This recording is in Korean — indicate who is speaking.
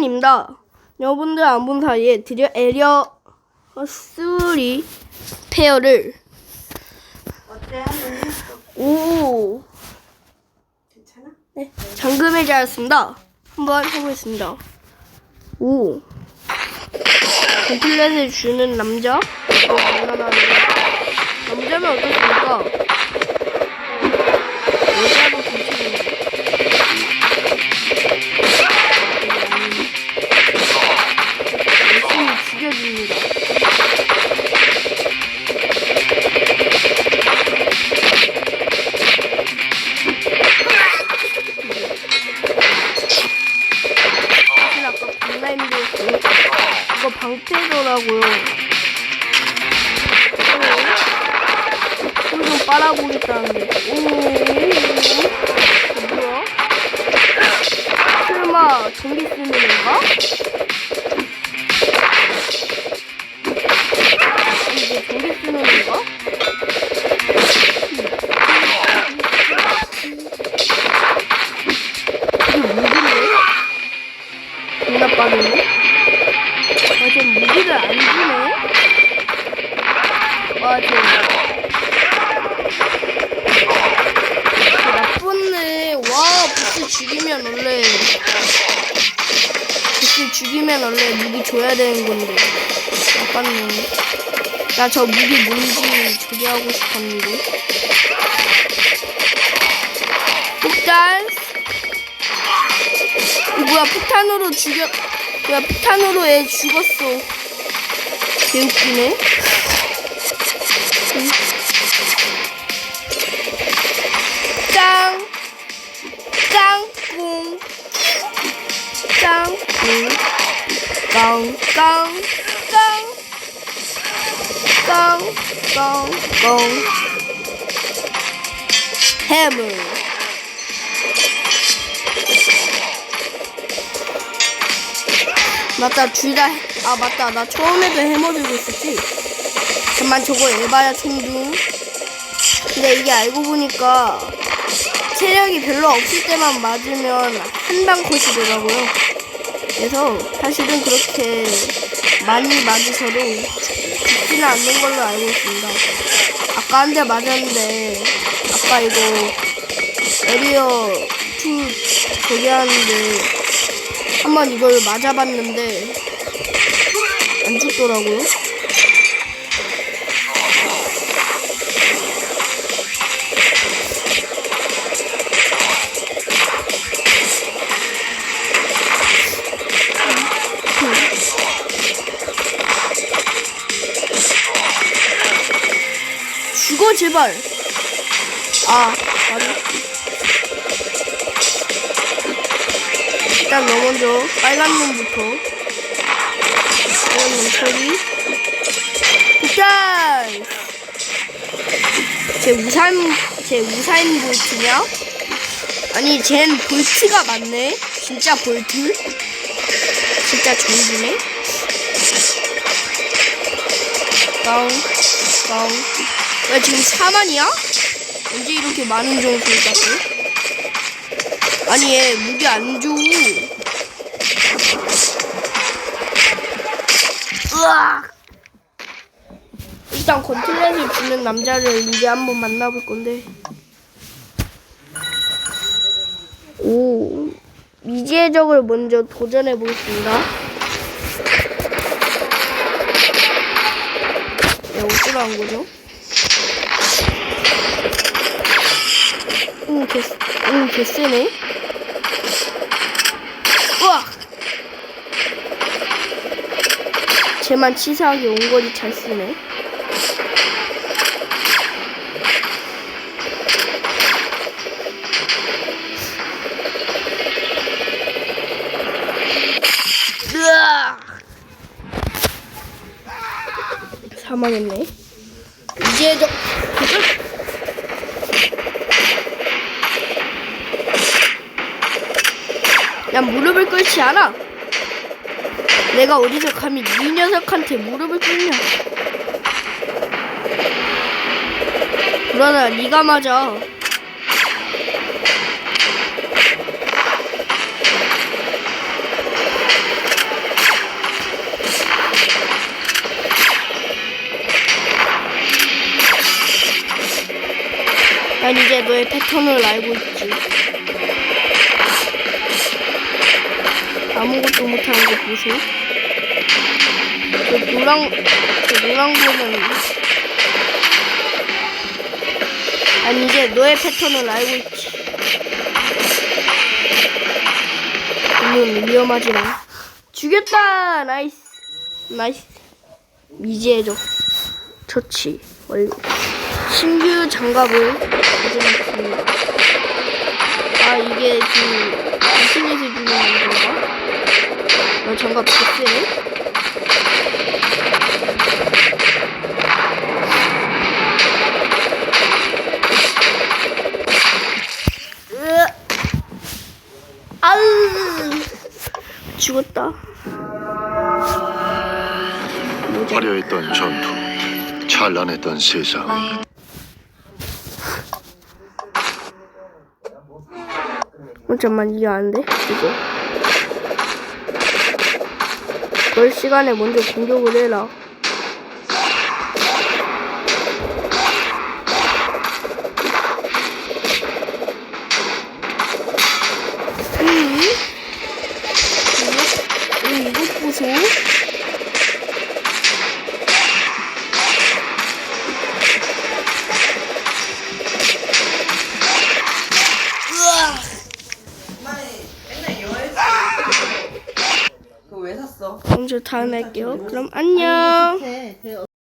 Speaker 1: 슈퍼맨입니다. 여러분들 안 본 사이에 드디어 에리어 3 페어를
Speaker 2: 어때?
Speaker 1: 오
Speaker 2: 괜찮아?
Speaker 1: 네, 잠금을 잘했습니다. 한번 해보겠습니다. 오 컴플렛을 주는 남자 남자면 어떻습니까? 방패더라고요. 손좀 빨아보겠다는데. 오, 뭐야? 설마 전기 쓰는 건가? 이게 전기 쓰는 건가? 보스 죽이면 원래 무기 줘야 되는 건데. 나빴네. 나 저 무기 뭔지 저기 하고 싶었는데. 폭탄! 이 뭐야 폭탄으로 죽여 뭐야 폭탄으로 애 죽었어 개웃기네 깡깡깡 해물 맞다 둘다 아 맞다. 나 처음에도 해머 들고 있었지? 잠만 저거 에바야 총중 근데 이게 알고 보니까 체력이 별로 없을 때만 맞으면 한방 컷이더라고요 그래서 사실은 그렇게 많이 맞으셔도 죽지는 않는 걸로 알고 있습니다 아까 한 대 맞았는데 아까 이거 에리어 2 저기 하는데 한번 이걸 맞아봤는데 안 죽더라고요. 죽어 제발. 아 맞아. 일단 너 먼저 빨간 놈부터. 빨간 놈 처리. 일단 제 우산 제 우사인 볼트냐? 아니 쟨 볼트가 맞네. 진짜 볼트? 진짜 전기네? 다운 다운 왜 지금 4만이야? 언제 이렇게 많은 점수를 땄어? 아니 얘 무기 안 줘. 으악. 일단 건틀렛을 주는 남자를 이제 한번 만나볼 건데. 오 미지의 적을 먼저 도전해 보겠습니다. 네, 어쩌러 한 거죠? 개, 응, 개쎄네. 우와! 쟤만 치사하게 온거리 잘 쓰네. 사망했네. 이제 저, 난 무릎을 꿇지 않아. 내가 어디서 감히 이 녀석한테 무릎을 꿇냐. 그러나 네가 맞아. 난 이제 너의 패턴을 알고 있지. 아무것도 못하는 거 보소. 저 노랑, 저 노랑 보면. 아니, 이제 너의 패턴을 알고 있지. 물론 위험하지만. 죽였다! 나이스. 나이스. 미지해줘. 좋지. 완료. 신규 장갑을 가져왔습니다. 아, 이게 그, 인터넷에 주는 건가? 어, 장갑 아으, 죽었다.
Speaker 3: 화려했던 전투, 찬란했던 세상.
Speaker 1: 어, 잠만 이게 안 돼? 이거. 널 시간에 먼저 공격을 해라. 저 다음에 할게요. 그럼 안녕.